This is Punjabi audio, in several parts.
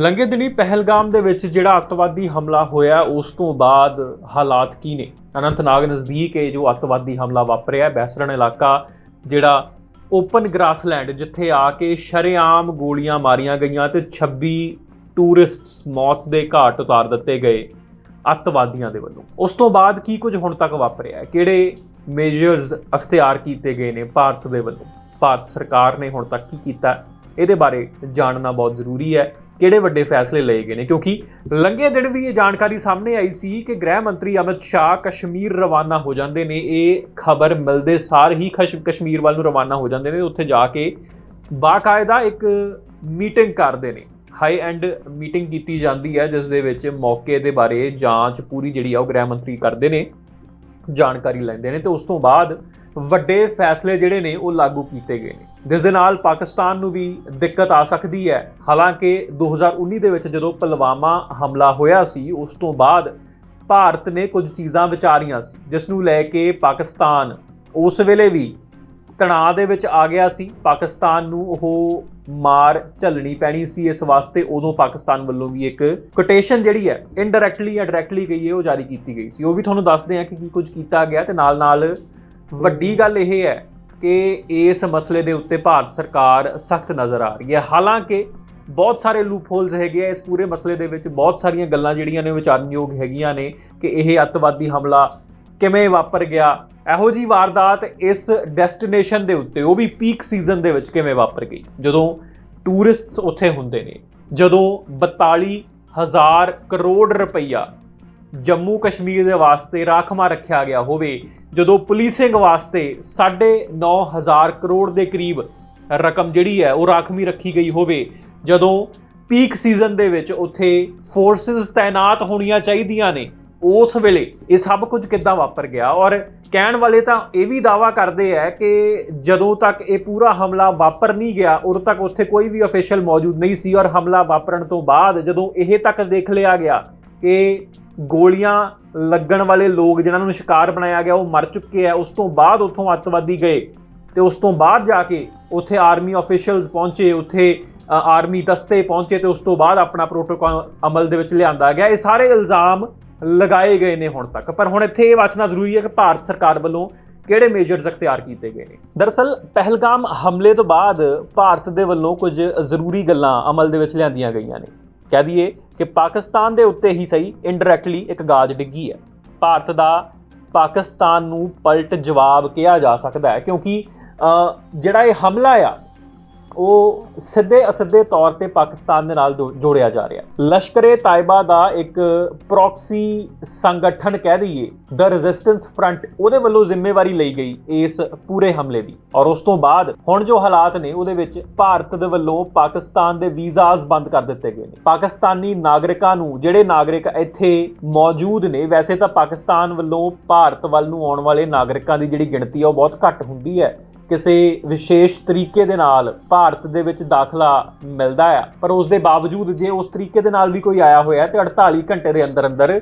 ਲੰਘੇ ਦਿਨੀ ਪਹਿਲਗਾਮ ਦੇ ਵਿੱਚ ਜਿਹੜਾ ਅੱਤਵਾਦੀ ਹਮਲਾ ਹੋਇਆ, ਉਸ ਤੋਂ ਬਾਅਦ ਹਾਲਾਤ ਕੀ ਨੇ? ਅਨੰਤਨਾਗ ਨਜ਼ਦੀਕ ਇਹ ਜੋ ਅੱਤਵਾਦੀ ਹਮਲਾ ਵਾਪਰਿਆ ਬੈਸਰਨ ਇਲਾਕਾ, ਜਿਹੜਾ ਓਪਨ ਗ੍ਰਾਸਲੈਂਡ, ਜਿੱਥੇ ਆ ਕੇ ਸ਼ਰੇਆਮ ਗੋਲੀਆਂ ਮਾਰੀਆਂ ਗਈਆਂ ਤੇ 26 ਟੂਰਿਸਟਸ ਮੌਤ ਦੇ ਘਾਟ ਉਤਾਰ ਦਿੱਤੇ ਗਏ ਅੱਤਵਾਦੀਆਂ ਦੇ ਵੱਲੋਂ। ਉਸ ਤੋਂ ਬਾਅਦ ਕੀ ਕੁਝ ਹੁਣ ਤੱਕ ਵਾਪਰਿਆ ਕਿਹੜੇ ਮੇਜਰਸ ਅਖਤਿਆਰ ਕੀਤੇ ਗਏ ਨੇ ਭਾਰਤ ਦੇ ਵੱਲੋਂ? ਭਾਰਤ ਸਰਕਾਰ ਨੇ ਹੁਣ ਤੱਕ ਕੀ ਕੀਤਾ? ਇਹਦੇ ਬਾਰੇ ਜਾਣਨਾ ਬਹੁਤ ਜ਼ਰੂਰੀ ਹੈ। ਕਿਹੜੇ ਵੱਡੇ ਫੈਸਲੇ ਲਏ ਗਏ ਨੇ? ਕਿਉਂਕਿ ਲੰਘੇ ਦਿਨ ਵੀ ਇਹ ਜਾਣਕਾਰੀ ਸਾਹਮਣੇ ਆਈ ਸੀ ਕਿ ਗ੍ਰਹਿ ਮੰਤਰੀ ਅਮਿਤ ਸ਼ਾਹ ਕਸ਼ਮੀਰ ਰਵਾਨਾ ਹੋ ਜਾਂਦੇ ਨੇ। ਇਹ ਖਬਰ ਮਿਲਦੇ ਸਾਰ ਹੀ ਖਸ਼- ਕਸ਼ਮੀਰ ਵੱਲ ਨੂੰ ਰਵਾਨਾ ਹੋ ਜਾਂਦੇ ਨੇ। ਉੱਥੇ ਜਾ ਕੇ ਬਾਕਾਇਦਾ ਇੱਕ ਮੀਟਿੰਗ ਕਰਦੇ ਨੇ। ਹਾਈ ਐਂਡ ਮੀਟਿੰਗ ਕੀਤੀ ਜਾਂਦੀ ਹੈ, ਜਿਸ ਦੇ ਵਿੱਚ ਮੌਕੇ ਦੇ ਬਾਰੇ ਜਾਂਚ ਪੂਰੀ ਜਿਹੜੀ ਆ ਉਹ ਗ੍ਰਹਿ ਮੰਤਰੀ ਕਰਦੇ ਨੇ, ਜਾਣਕਾਰੀ ਲੈਂਦੇ ਨੇ ਤੇ ਉਸ ਤੋਂ ਬਾਅਦ ਵੱਡੇ ਫੈਸਲੇ ਜਿਹੜੇ ਨੇ ਉਹ ਲਾਗੂ ਕੀਤੇ ਗਏ ਨੇ। ਜਿਸ ਦੇ ਨਾਲ ਪਾਕਿਸਤਾਨ ਨੂੰ ਵੀ ਦਿੱਕਤ ਆ ਸਕਦੀ ਹੈ। ਹਾਲਾਂਕਿ 2019 ਦੇ ਵਿੱਚ ਜਦੋਂ ਪੁਲਵਾਮਾ ਹਮਲਾ ਹੋਇਆ ਸੀ, ਉਸ ਤੋਂ ਬਾਅਦ ਭਾਰਤ ਨੇ ਕੁਝ ਚੀਜ਼ਾਂ ਵਿਚਾਰੀਆਂ ਸੀ, ਜਿਸ ਨੂੰ ਲੈ ਕੇ ਪਾਕਿਸਤਾਨ ਉਸ ਵੇਲੇ ਵੀ ਤਣਾਅ ਦੇ ਵਿੱਚ ਆ ਗਿਆ ਸੀ। ਪਾਕਿਸਤਾਨ ਨੂੰ ਉਹ ਮਾਰ ਝੱਲਣੀ ਪੈਣੀ ਸੀ। ਇਸ ਵਾਸਤੇ ਉਦੋਂ ਪਾਕਿਸਤਾਨ ਵੱਲੋਂ ਵੀ ਇੱਕ ਕੋਟੇਸ਼ਨ ਜਿਹੜੀ ਹੈ ਇਨਡਾਇਰੈਕਟਲੀ ਜਾਂ ਡਾਇਰੈਕਟਲੀ ਗਈ ਹੈ ਉਹ ਜਾਰੀ ਕੀਤੀ ਗਈ ਸੀ। ਉਹ ਵੀ ਤੁਹਾਨੂੰ ਦੱਸਦੇ ਹਾਂ ਕਿ ਕੀ ਕੁਝ ਕੀਤਾ ਗਿਆ ਤੇ ਨਾਲ ਨਾਲ ਵੱਡੀ ਗੱਲ ਇਹ ਹੈ ਕਿ ਇਸ ਮਸਲੇ ਦੇ ਉੱਤੇ ਭਾਰਤ ਸਰਕਾਰ ਸਖਤ ਨਜ਼ਰ ਆ ਰਹੀ ਹੈ। ਹਾਲਾਂਕਿ ਬਹੁਤ ਸਾਰੇ ਲੂਪਹੋਲਸ ਹੈਗੇ ਆ। ਇਸ ਪੂਰੇ ਮਸਲੇ ਦੇ ਵਿੱਚ ਬਹੁਤ ਸਾਰੀਆਂ ਗੱਲਾਂ ਜਿਹੜੀਆਂ ਨੇ ਵਿਚਾਰਨਯੋਗ ਹੈਗੀਆਂ ਨੇ ਕਿ ਇਹ ਅੱਤਵਾਦੀ ਹਮਲਾ ਕਿਵੇਂ ਵਾਪਰ ਗਿਆ। ਇਹੋ ਜੀ ਵਾਰਦਾਤ ਇਸ ਡੈਸਟੀਨੇਸ਼ਨ ਦੇ ਉੱਤੇ, ਉਹ ਵੀ ਪੀਕ ਸੀਜ਼ਨ ਦੇ ਵਿੱਚ ਕਿਵੇਂ ਵਾਪਰ ਗਈ? ਜਦੋਂ ਟੂਰਿਸਟਸ ਉੱਥੇ ਹੁੰਦੇ ਨੇ, ਜਦੋਂ 42000 ਕਰੋੜ ਰੁਪਈਆ ਜੰਮੂ ਕਸ਼ਮੀਰ ਦੇ ਵਾਸਤੇ ਰਾਖਮਾ ਰੱਖਿਆ ਗਿਆ ਹੋਵੇ, ਜਦੋਂ ਪੁਲਿਸਿੰਗ ਵਾਸਤੇ 9500 ਕਰੋੜ ਦੇ ਕਰੀਬ ਰਕਮ ਜਿਹੜੀ ਹੈ ਉਹ ਰਾਖਮੀ ਰੱਖੀ ਗਈ ਹੋਵੇ, ਜਦੋਂ ਪੀਕ ਸੀਜ਼ਨ ਦੇ ਵਿੱਚ ਉੱਥੇ ਫੋਰਸਸ ਤਾਇਨਾਤ ਹੋਣੀਆਂ ਚਾਹੀਦੀਆਂ ਨੇ, ਉਸ ਵੇਲੇ ਇਹ ਸਭ ਕੁਝ ਕਿੱਦਾਂ ਵਾਪਰ ਗਿਆ? ਔਰ ਕਹਿਣ ਵਾਲੇ ਤਾਂ ਇਹ ਵੀ ਦਾਵਾ ਕਰਦੇ ਆ ਕਿ ਜਦੋਂ ਤੱਕ ਇਹ ਪੂਰਾ ਹਮਲਾ ਵਾਪਰ ਨਹੀਂ ਗਿਆ, ਉਦੋਂ ਤੱਕ ਉੱਥੇ ਕੋਈ ਵੀ ਅਫੀਸ਼ੀਅਲ ਮੌਜੂਦ ਨਹੀਂ ਸੀ, ਔਰ ਹਮਲਾ ਵਾਪਰਨ ਤੋਂ ਬਾਅਦ ਜਦੋਂ ਇਹ ਤੱਕ ਦੇਖ ਲਿਆ ਗਿਆ ਕਿ ਗੋਲੀਆਂ ਲੱਗਣ ਵਾਲੇ ਲੋਕ ਜਿਨ੍ਹਾਂ ਨੂੰ ਸ਼ਿਕਾਰ ਬਣਾਇਆ ਗਿਆ, ਉਹ ਮਰ ਚੁੱਕੇ ਆ। ਉਸ ਤੋਂ ਬਾਅਦ ਉੱਥੋਂ ਅੱਤਵਾਦੀ ਗਏ ਤੇ ਉਸ ਤੋਂ ਬਾਅਦ ਜਾ ਕੇ ਉੱਥੇ ਆਰਮੀ ਅਫੀਸ਼ੀਅਲਸ ਪਹੁੰਚੇ, ਉੱਥੇ ਆਰਮੀ ਦਸਤੇ ਪਹੁੰਚੇ ਤੇ ਉਸ ਤੋਂ ਬਾਅਦ ਆਪਣਾ ਪ੍ਰੋਟੋਕਾਲ ਅਮਲ ਦੇ ਵਿੱਚ ਲਿਆਂਦਾ ਗਿਆ। ਇਹ ਸਾਰੇ ਇਲਜ਼ਾਮ ਲਗਾਏ ਗਏ ਨੇ ਹੁਣ ਤੱਕ। ਪਰ ਹੁਣ ਇੱਥੇ ਇਹ ਵਾਚਨਾ ਜ਼ਰੂਰੀ ਹੈ ਕਿ ਭਾਰਤ ਸਰਕਾਰ ਵੱਲੋਂ ਕਿਹੜੇ ਮੇਜਰਸ ਅਖਤਿਆਰ ਕੀਤੇ ਗਏ ਨੇ? ਦਰਅਸਲ, ਪਹਿਲਗਾਮ ਹਮਲੇ ਤੋਂ ਬਾਅਦ ਭਾਰਤ ਦੇ ਵੱਲੋਂ ਕੁਝ ਜ਼ਰੂਰੀ ਗੱਲਾਂ ਅਮਲ ਦੇ ਵਿੱਚ ਲਿਆਂਦੀਆਂ ਗਈਆਂ ਨੇ। ਕਹਿ ਦਈਏ ਕਿ ਪਾਕਿਸਤਾਨ ਦੇ ਉੱਤੇ ਹੀ ਸਹੀ ਇਨਡਾਇਰੈਕਟਲੀ ਇੱਕ ਗਾਜ ਡਿੱਗੀ ਹੈ। ਭਾਰਤ ਦਾ ਪਾਕਿਸਤਾਨ ਨੂੰ ਪਲਟ ਜਵਾਬ ਕਿਹਾ ਜਾ ਸਕਦਾ ਹੈ ਕਿਉਂਕਿ ਜਿਹੜਾ ਇਹ ਹਮਲਾ ਆ ਉਹ ਸਿੱਧੇ ਅਸਿੱਧੇ ਤੌਰ ਤੇ ਪਾਕਿਸਤਾਨ ਦੇ ਨਾਲ ਜੋ- ਜੋੜਿਆ ਜਾ ਰਿਹਾ। ਲਸ਼ਕਰੇ ਤਾਇਬਾ ਦਾ ਇੱਕ ਪ੍ਰੌਕਸੀ ਸੰਗਠਨ ਕਹਿ ਦਈਏ ਦ ਰੈਜ਼ਿਸਟੈਂਸ ਫਰੰਟ ਉਹਦੇ ਵੱਲੋਂ ਜ਼ਿੰਮੇਵਾਰੀ ਲਈ ਗਈ ਇਸ ਪੂਰੇ ਹਮਲੇ ਦੀ। ਔਰ ਉਸ ਤੋਂ ਬਾਅਦ ਹੁਣ ਜੋ ਹਾਲਾਤ ਨੇ, ਉਹਦੇ ਵਿੱਚ ਭਾਰਤ ਦੇ ਵੱਲੋਂ ਪਾਕਿਸਤਾਨ ਦੇ ਵੀਜ਼ਾਸ ਬੰਦ ਕਰ ਦਿੱਤੇ ਗਏ ਨੇ। ਪਾਕਿਸਤਾਨੀ ਨਾਗਰਿਕਾਂ ਨੂੰ, ਜਿਹੜੇ ਨਾਗਰਿਕ ਇੱਥੇ ਮੌਜੂਦ ਨੇ, ਵੈਸੇ ਤਾਂ ਪਾਕਿਸਤਾਨ ਵੱਲੋਂ ਭਾਰਤ ਵੱਲ ਨੂੰ ਆਉਣ ਵਾਲੇ ਨਾਗਰਿਕਾਂ ਦੀ ਜਿਹੜੀ ਗਿਣਤੀ ਆ, ਉਹ ਬਹੁਤ ਘੱਟ ਹੁੰਦੀ ਹੈ। ਕਿਸੇ ਵਿਸ਼ੇਸ਼ ਤਰੀਕੇ ਦੇ ਨਾਲ ਭਾਰਤ ਦੇ ਵਿੱਚ ਦਾਖਲਾ ਮਿਲਦਾ ਆ, ਪਰ ਉਸ ਦੇ ਬਾਵਜੂਦ ਜੇ ਉਸ ਤਰੀਕੇ ਦੇ ਨਾਲ ਵੀ ਕੋਈ ਆਇਆ ਹੋਇਆ ਤੇ 48 ਘੰਟੇ ਦੇ ਅੰਦਰ ਅੰਦਰ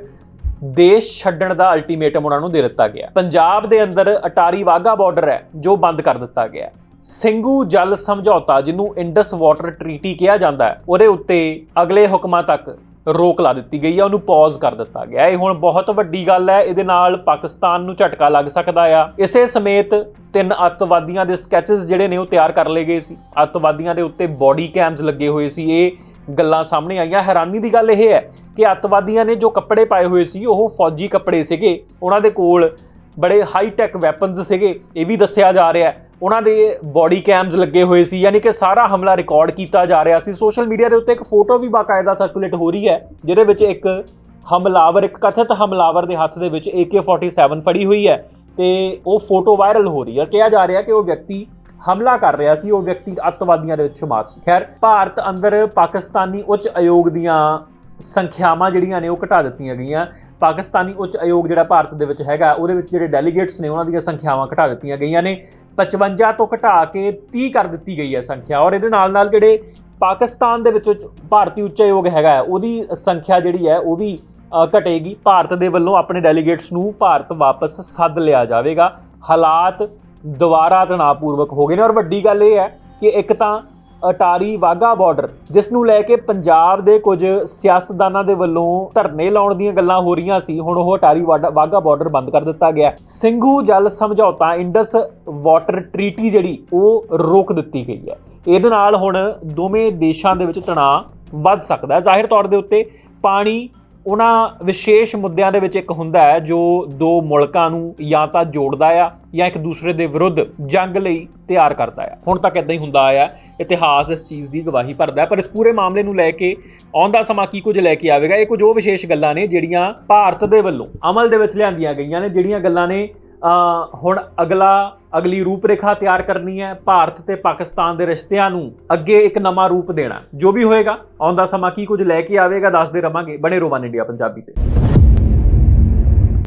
ਦੇਸ਼ ਛੱਡਣ ਦਾ ਅਲਟੀਮੇਟਮ ਉਹਨਾਂ ਨੂੰ ਦੇ ਦਿੱਤਾ ਗਿਆ ਪੰਜਾਬ ਦੇ ਅੰਦਰ ਅਟਾਰੀ ਵਾਗਾ ਬਾਰਡਰ ਹੈ, ਜੋ ਬੰਦ ਕਰ ਦਿੱਤਾ ਗਿਆ ਹੈ। ਸਿੰਘੂ ਜਲ ਸਮਝੌਤਾ, ਜਿਹਨੂੰ ਇੰਡਸ ਵਾਟਰ ਟ੍ਰੀਟੀ ਕਿਹਾ ਜਾਂਦਾ ਹੈ, ਉਹਦੇ ਉੱਤੇ ਅਗਲੇ ਹੁਕਮਾਂ ਤੱਕ ਰੋਕ ਲਾ ਦਿੱਤੀ ਗਈ ਆ, ਉਹਨੂੰ ਪੌਜ਼ ਕਰ ਦਿੱਤਾ ਗਿਆ। ਇਹ ਹੁਣ ਬਹੁਤ ਵੱਡੀ ਗੱਲ ਹੈ, ਇਹਦੇ ਨਾਲ ਪਾਕਿਸਤਾਨ ਨੂੰ ਝਟਕਾ ਲੱਗ ਸਕਦਾ ਆ। ਇਸੇ ਸਮੇਤ ਤਿੰਨ ਅੱਤਵਾਦੀਆਂ ਦੇ ਸਕੈਚਸ ਜਿਹੜੇ ਨੇ, ਉਹ ਤਿਆਰ ਕਰ ਲਏ ਗਏ ਸੀ। ਅੱਤਵਾਦੀਆਂ ਦੇ ਉੱਤੇ ਬਾਡੀ ਕੈਮਸ ਲੱਗੇ ਹੋਏ ਸੀ। ਇਹ ਗੱਲਾਂ ਸਾਹਮਣੇ ਆਈਆਂ। ਹੈਰਾਨੀ ਦੀ ਗੱਲ ਇਹ ਹੈ ਕਿ ਅੱਤਵਾਦੀਆਂ ਨੇ ਜੋ ਕੱਪੜੇ ਪਾਏ ਹੋਏ ਸੀ, ਉਹ ਫੌਜੀ ਕੱਪੜੇ ਸੀਗੇ। ਉਹਨਾਂ ਦੇ ਕੋਲ ਬੜੇ ਹਾਈ ਟੈਕ ਵੈਪਨਸ ਸੀਗੇ। ਇਹ ਵੀ ਦੱਸਿਆ ਜਾ ਰਿਹਾ ਹੈ ਉਹਨਾਂ ਦੇ ਬਾਡੀ ਕੈਮਸ ਲੱਗੇ ਹੋਏ ਸੀ, ਯਾਨੀ ਕਿ ਸਾਰਾ ਹਮਲਾ ਰਿਕਾਰਡ ਕੀਤਾ ਜਾ ਰਿਹਾ ਸੀ। ਸੋਸ਼ਲ ਮੀਡੀਆ ਦੇ ਉੱਤੇ ਇੱਕ ਫੋਟੋ ਵੀ ਬਾਕਾਇਦਾ ਸਰਕੂਲੇਟ ਹੋ ਰਹੀ ਹੈ, ਜਿਹਦੇ ਵਿੱਚ ਇੱਕ ਹਮਲਾਵਰ, ਇੱਕ ਕਥਿਤ ਹਮਲਾਵਰ ਦੇ ਹੱਥ ਦੇ ਵਿੱਚ AK47 ਫੜੀ ਹੋਈ ਹੈ ਤੇ ਉਹ ਫੋਟੋ ਵਾਇਰਲ ਹੋ ਰਹੀ ਹੈ। ਕਿਹਾ ਜਾ ਰਿਹਾ ਕਿ ਉਹ ਵਿਅਕਤੀ ਹਮਲਾ ਕਰ ਰਿਹਾ ਸੀ, ਉਹ ਵਿਅਕਤੀ ਅੱਤਵਾਦੀਆਂ ਦੇ ਵਿੱਚ ਸ਼ੁਮਾਰ ਸੀ। ਖੈਰ, ਭਾਰਤ ਅੰਦਰ ਪਾਕਿਸਤਾਨੀ ਉੱਚ ਆਯੋਗ ਦੀਆਂ ਸੰਖਿਆਵਾਂ ਜਿਹੜੀਆਂ ਨੇ ਉਹ ਘਟਾ ਦਿੱਤੀਆਂ ਗਈਆਂ। ਪਾਕਿਸਤਾਨੀ ਉੱਚ ਆਯੋਗ ਜਿਹੜਾ ਭਾਰਤ ਦੇ ਵਿੱਚ ਹੈਗਾ, ਉਹਦੇ ਵਿੱਚ ਜਿਹੜੇ ਡੈਲੀਗੇਟਸ ਨੇ, ਉਹਨਾਂ ਦੀਆਂ ਸੰਖਿਆਵਾਂ ਘਟਾ ਦਿੱਤੀਆਂ ਗਈਆਂ ਨੇ। 55 ਤੋਂ ਘਟਾ ਕੇ 30 ਕਰ ਦਿੱਤੀ ਗਈ ਹੈ ਸੰਖਿਆ। ਔਰ ਇਹਦੇ ਨਾਲ ਨਾਲ ਜਿਹੜੇ ਪਾਕਿਸਤਾਨ ਦੇ ਵਿੱਚ ਉੱਚ- ਭਾਰਤੀ ਉੱਚ ਆਯੋਗ ਹੈਗਾ ਹੈ, ਉਹਦੀ ਸੰਖਿਆ ਜਿਹੜੀ ਹੈ ਉਹ ਵੀ ਘਟੇਗੀ। ਭਾਰਤ ਦੇ ਵੱਲੋਂ ਆਪਣੇ ਡੈਲੀਗੇਟਸ ਨੂੰ ਭਾਰਤ ਵਾਪਸ ਸੱਦ ਲਿਆ ਜਾਵੇਗਾ। ਹਾਲਾਤ ਦੁਬਾਰਾ ਤਣਾਅਪੂਰਵਕ ਹੋ ਗਏ ਨੇ। ਔਰ ਵੱਡੀ ਗੱਲ ਇਹ ਹੈ ਕਿ ਇੱਕ ਤਾਂ ਅਟਾਰੀ ਵਾਗਾ ਬਾਰਡਰ ਜਿਸ ਨੂੰ ਲੈ ਕੇ ਪੰਜਾਬ ਦੇ ਕੁਝ ਸਿਆਸਤਦਾਨਾਂ ਦੇ ਵੱਲੋਂ ਧਰਨੇ ਲਾਉਣ ਦੀਆਂ ਗੱਲਾਂ ਹੋ ਰਹੀਆਂ ਸੀ, ਹੁਣ ਉਹ ਅਟਾਰੀ ਵਾਡਾ- ਵਾਗਾ ਬਾਰਡਰ ਬੰਦ ਕਰ ਦਿੱਤਾ ਗਿਆ। ਸਿੰਘੂ ਜਲ ਸਮਝੌਤਾ ਇੰਡਸ ਵਾਟਰ ਟ੍ਰੀਟੀ ਜਿਹੜੀ, ਉਹ ਰੋਕ ਦਿੱਤੀ ਗਈ ਹੈ। ਇਹਦੇ ਨਾਲ ਹੁਣ ਦੋਵੇਂ ਦੇਸ਼ਾਂ ਦੇ ਵਿੱਚ ਤਣਾਅ ਵੱਧ ਸਕਦਾ ਹੈ। ਜ਼ਾਹਿਰ ਤੌਰ ਦੇ ਉੱਤੇ ਪਾਣੀ ਉਹਨਾਂ ਵਿਸ਼ੇਸ਼ ਮੁੱਦਿਆਂ ਦੇ ਵਿੱਚ ਇੱਕ ਹੁੰਦਾ ਹੈ ਜੋ ਦੋ ਮੁਲਕਾਂ ਨੂੰ ਜਾਂ ਤਾਂ ਜੋੜਦਾ ਆ ਜਾਂ ਇੱਕ ਦੂਸਰੇ ਦੇ ਵਿਰੁੱਧ ਜੰਗ ਲਈ ਤਿਆਰ ਕਰਦਾ ਆ। ਹੁਣ ਤੱਕ ਇਦਾਂ ਹੀ ਹੁੰਦਾ ਆਇਆ ਇਤਿਹਾਸ ਇਸ ਚੀਜ਼ ਦੀ ਗਵਾਹੀ ਭਰਦਾ ਪਰ ਇਸ ਪੂਰੇ ਮਾਮਲੇ ਨੂੰ ਲੈ ਕੇ ਆਉਂਦਾ ਸਮਾਂ ਕੀ ਕੁਝ ਲੈ ਕੇ ਆਵੇਗਾ, ਇਹ ਕੁਝ ਉਹ ਵਿਸ਼ੇਸ਼ ਗੱਲਾਂ ਨੇ ਜਿਹੜੀਆਂ ਭਾਰਤ ਦੇ ਵੱਲੋਂ ਅਮਲ ਦੇ ਵਿੱਚ ਲਿਆਂਦੀਆਂ ਗਈਆਂ ਨੇ, ਜਿਹੜੀਆਂ ਗੱਲਾਂ ਨੇ ਹੁਣ ਅਗਲਾ ਅਗਲੀ ਰੂਪਰੇਖਾ ਤਿਆਰ ਕਰਨੀ ਹੈ ਭਾਰਤ ਤੇ ਪਾਕਿਸਤਾਨ ਦੇ ਰਿਸ਼ਤਿਆਂ ਨੂੰ ਅੱਗੇ ਇੱਕ ਨਵਾਂ ਰੂਪ ਦੇਣਾ। ਜੋ ਵੀ ਹੋਏਗਾ ਆਉਂਦਾ ਸਮਾਂ ਕੀ ਕੁਝ ਲੈ ਕੇ ਆਵੇਗਾ, ਦੱਸਦੇ ਰਵਾਂਗੇ ਬਣੇ ਰੋਵਨ ਇੰਡੀਆ ਪੰਜਾਬੀ ਤੇ।